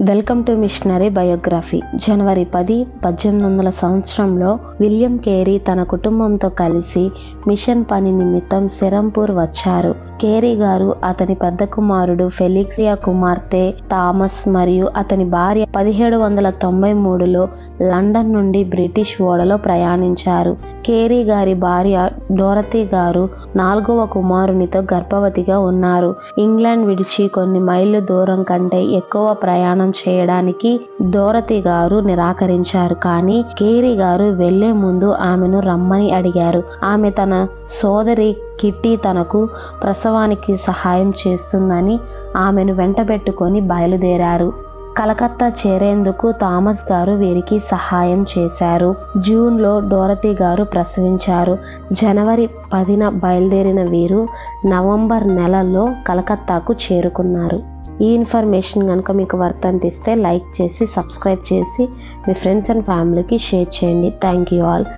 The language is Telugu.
Welcome to missionary biography. జనవరి పది పద్దెనిమిది వందల సంవత్సరంలో విలియం కేరీ తన కుటుంబంతో కలిసి మిషన్ పని నిమిత్తం సెరంపూర్ వచ్చారు. కేరీ గారు అతని పెద్ద కుమారుడు ఫెలిక్సియా కుమార్తె థామస్ మరియు అతని భార్య పదిహేడు వందల తొంభై మూడులో లండన్ నుండి బ్రిటిష్ ఓడలో ప్రయాణించారు. కేరీ గారి భార్య డోరతీ గారు నాలుగవ కుమారునితో గర్భవతిగా ఉన్నారు. ఇంగ్లాండ్ విడిచి కొన్ని మైళ్ళు దూరం కంటే ఎక్కువ ప్రయాణం చేయడానికి డోరతి గారు నిరాకరించారు. కానీ కేరీ గారు వెళ్ళే ముందు ఆమెను రమ్మని అడిగారు. ఆమె తన సోదరి కిట్టి తనకు ప్రసవానికి సహాయం చేస్తుందని ఆమెను వెంటబెట్టుకొని బయలుదేరారు. కలకత్తా చేరేందుకు థామస్ గారు వీరికి సహాయం చేశారు. జూన్లో డోరతి గారు ప్రసవించారు. జనవరి పదిన బయలుదేరిన వీరు నవంబర్ నెలలో కలకత్తాకు చేరుకున్నారు. ఈ ఇన్ఫర్మేషన్ కనుక మీకు వర్తంతిస్తే లైక్ చేసి సబ్స్క్రైబ్ చేసి మీ ఫ్రెండ్స్ అండ్ ఫ్యామిలీకి షేర్ చేయండి. Thank you all.